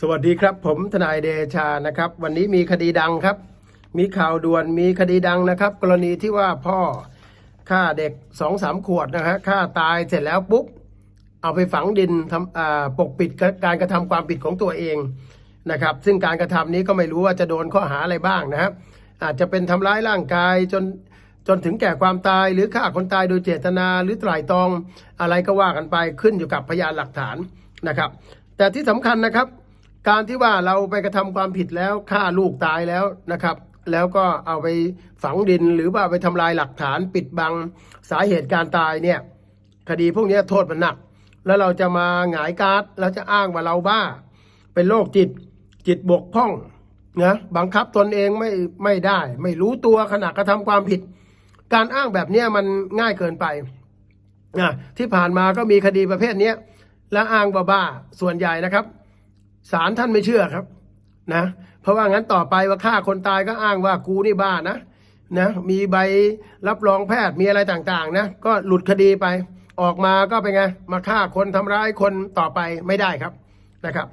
สวัสดีครับผมทนายเดชานะครับ วันนี้มีคดีดังครับ มีข่าวด่วนมีคดีดังนะครับ กรณีที่ว่าพ่อฆ่าเด็กสองสามขวดนะฮะฆ่าตายเสร็จแล้วปุ๊บเอาไปฝังดินทำปกปิดการกระทำความผิดของตัวเองนะครับ ซึ่งการกระทำนี้ก็ไม่รู้ว่าจะโดนข้อหาอะไรบ้างนะครับอาจจะเป็นทำร้ายร่างกายจนจนถึงแก่ความตายหรือฆ่าคนตายโดยเจตนาหรือไตร่ตรองอะไรก็ว่ากันไปขึ้นอยู่กับพยานหลักฐานนะครับ แต่ที่สำคัญนะครับ การที่ว่าเราไปกระทำความผิดแล้วฆ่าลูกตายแล้วนะครับ แล้วก็เอาไปฝังดินหรือว่าไปทำลายหลักฐานปิดบังสาเหตุการตายเนี่ยคดีพวกนี้โทษมันหนัก แล้วเราจะมาหงายการ์ดแล้วจะอ้างว่าเราบ้า เป็นโรคจิตจิตบกพร่องนะบังคับตนเองไม่ไม่ได้ ไม่รู้ตัวขณะกระทำความผิด การอ้างแบบเนี้มันง่ายเกินไปนะที่ผ่านมาก็มีคดีประเภทเนี้ยและอ้างว่าบ้าส่วนใหญ่นะครับ ศาลท่านไม่เชื่อครับ นะ เพราะว่างั้นต่อไปว่าฆ่าคนตายก็อ้างว่ากูนี่บ้านะนะมีใบรับรองแพทย์มีอะไรต่างๆ นะ ก็หลุดคดีไป ออกมาก็เป็นไงมาฆ่าคนทำร้ายคนต่อไปไม่ได้ครับนะครับ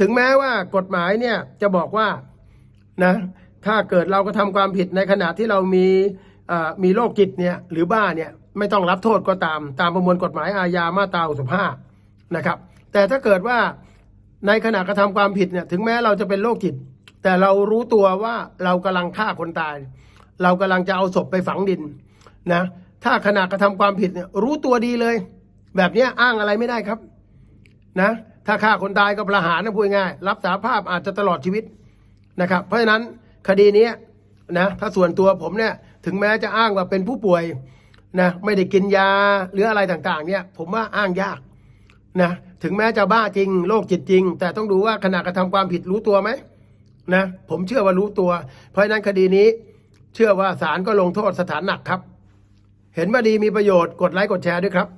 ถึงแม้ว่ากฎหมายเนี่ยจะบอกว่านะถ้าเกิดเราก็ทำความผิดในขณะที่เรามีมีโรคจิตเนี่ยหรือบ้าเนี่ยไม่ต้องรับโทษก็ตาม ตามประมวลกฎหมายอาญามาตรา65นะครับ แต่ถ้าเกิดว่า ในขณะกระทำความผิดเนี่ยถึงแม้เราจะเป็นโรคจิต แต่เรารู้ตัวว่าเรากำลังฆ่าคนตาย เรากำลังจะเอาศพไปฝังดินนะถ้าขณะกระทำความผิดเนี่ยรู้ตัวดีเลย แบบนี้อ้างอะไรไม่ได้ครับนะถ้าฆ่าคนตายก็ประหารนะพูดง่ายรับสาภาพอาจจะตลอดชีวิตนะครับ เพราะฉะนั้นคดีนี้นะถ้าส่วนตัวผมเนี่ยถึงแม้จะอ้างว่าเป็นผู้ป่วยนะไม่ได้กินยาหรืออะไรต่างๆเนี่ยผมว่าอ้างยาก นะถึงแม้จะบ้าจริงโรคจิตจริง แต่ต้องดูว่าขณะกระทำความผิดรู้ตัวไหมนะผมเชื่อว่ารู้ตัว เพราะฉะนั้นคดีนี้ เชื่อว่าศาลก็ลงโทษสถานหนักครับ เห็นว่าดีมีประโยชน์กดไลค์กดแชร์ด้วยครับ